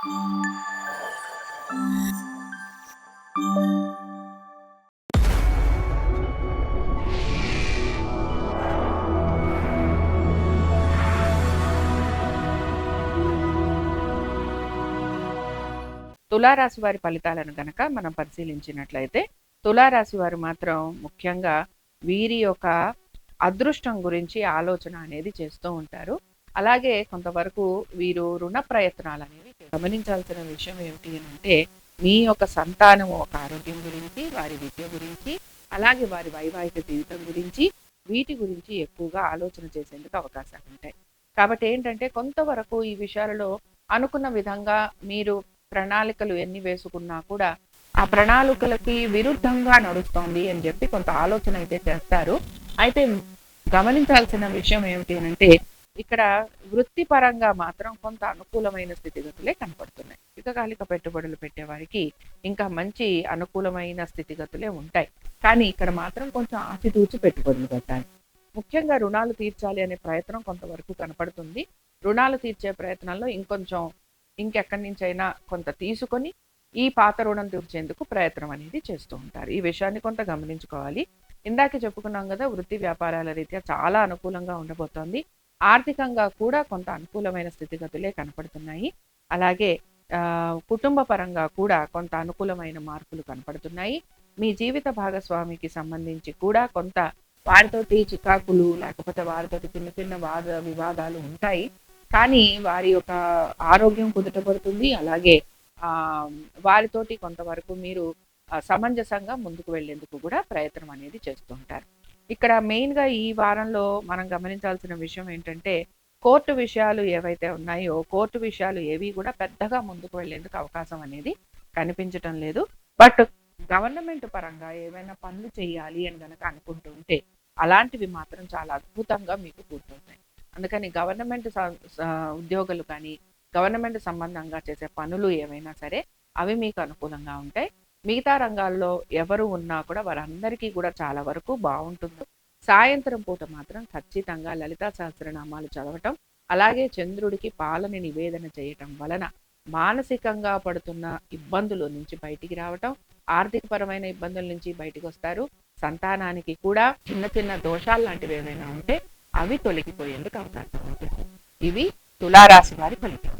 తులారాశి వారి ఫలితాలను గనక మనం పరిశీలించినట్లయితే తులారాశి వారు మాత్రం ముఖ్యంగా వీరి యొక్క అదృష్టం గురించి ఆలోచన అనేది చేస్తూ ఉంటారు. అలాగే కొంతవరకు వీరు రుణ ప్రయత్నాలు అనేవి గమనించాల్సిన విషయం ఏమిటి అని అంటే మీ యొక్క సంతానం ఒక ఆరోగ్యం గురించి వారి విద్య గురించి అలాగే వారి వైవాహిక జీవితం గురించి వీటి గురించి ఎక్కువగా ఆలోచన చేసేందుకు అవకాశాలు ఉంటాయి. కాబట్టి ఏంటంటే కొంతవరకు ఈ విషయాలలో అనుకున్న విధంగా మీరు ప్రణాళికలు ఎన్ని వేసుకున్నా కూడా ఆ ప్రణాళికలకి విరుద్ధంగా నడుస్తోంది అని చెప్పి కొంత ఆలోచన అయితే చేస్తారు. అయితే గమనించాల్సిన విషయం ఏమిటి అంటే ఇక్కడ వృత్తిపరంగా మాత్రం కొంత అనుకూలమైన స్థితిగతులే కనపడుతున్నాయి. దీర్ఘకాలిక పెట్టుబడులు పెట్టేవారికి ఇంకా మంచి అనుకూలమైన స్థితిగతులే ఉంటాయి. కానీ ఇక్కడ మాత్రం కొంచెం ఆచితూచి పెట్టుబడులు పెట్టాలి. ముఖ్యంగా రుణాలు తీర్చాలి అనే ప్రయత్నం కొంతవరకు కనపడుతుంది. రుణాలు తీర్చే ప్రయత్నంలో ఇంకొంచెం ఇంకెక్కడి నుంచైనా కొంత తీసుకొని ఈ పాత రుణం తీర్చేందుకు ప్రయత్నం అనేది చేస్తూ ఉంటారు. ఈ విషయాన్ని కొంత గమనించుకోవాలి. ఇందాక చెప్పుకున్నాం కదా వృత్తి వ్యాపారాల రీత్యా చాలా అనుకూలంగా ఉండబోతోంది. ఆర్థికంగా కూడా కొంత అనుకూలమైన స్థితిగతులే కనపడుతున్నాయి. అలాగే కుటుంబ పరంగా కూడా కొంత అనుకూలమైన మార్పులు కనపడుతున్నాయి. మీ జీవిత భాగస్వామికి సంబంధించి కూడా కొంత వారితోటి చికాకులు లేకపోతే వారితోటి చిన్న చిన్న వాద వివాదాలు ఉంటాయి. కానీ వారి యొక్క ఆరోగ్యం కుదుటపడుతుంది. అలాగే వారితోటి కొంతవరకు మీరు సమంజసంగా ముందుకు వెళ్ళేందుకు కూడా ప్రయత్నం అనేది చేస్తూ ఉంటారు. ఇక్కడ మెయిన్గా ఈ వారంలో మనం గమనించాల్సిన విషయం ఏంటంటే కోర్టు విషయాలు ఏవైతే ఉన్నాయో కోర్టు విషయాలు ఏవి కూడా పెద్దగా ముందుకు వెళ్ళేందుకు అవకాశం అనేది కనిపించటం లేదు. బట్ గవర్నమెంట్ పరంగా ఏమైనా పనులు చేయాలి అని కనుక అనుకుంటుంటే అలాంటివి మాత్రం చాలా అద్భుతంగా మీకు పూర్తవుతాయి అందుకని గవర్నమెంట్ స- ఉద్యోగులు కానీ గవర్నమెంట్ సంబంధంగా చేసే పనులు ఏవైనా సరే అవి మీకు అనుకూలంగా ఉంటాయి. మిగతా రంగాల్లో ఎవరు ఉన్నా కూడా వారందరికీ కూడా చాలా వరకు బాగుంటుంది. సాయంత్రం పూట మాత్రం ఖచ్చితంగా లలితా సహస్రనామాలు చదవటం అలాగే చంద్రుడికి పాలని నివేదన చేయటం వలన మానసికంగా పడుతున్న ఇబ్బందుల నుంచి బయటికి రావటం ఆర్థికపరమైన ఇబ్బందుల నుంచి బయటికి వస్తారు. సంతానానికి కూడా చిన్న చిన్న దోషాలు లాంటివి ఏమైనా ఉంటే అవి తొలగిపోయేందుకు అవకాశం ఉంటుంది. ఇవి తులారాశి వారి ఫలితం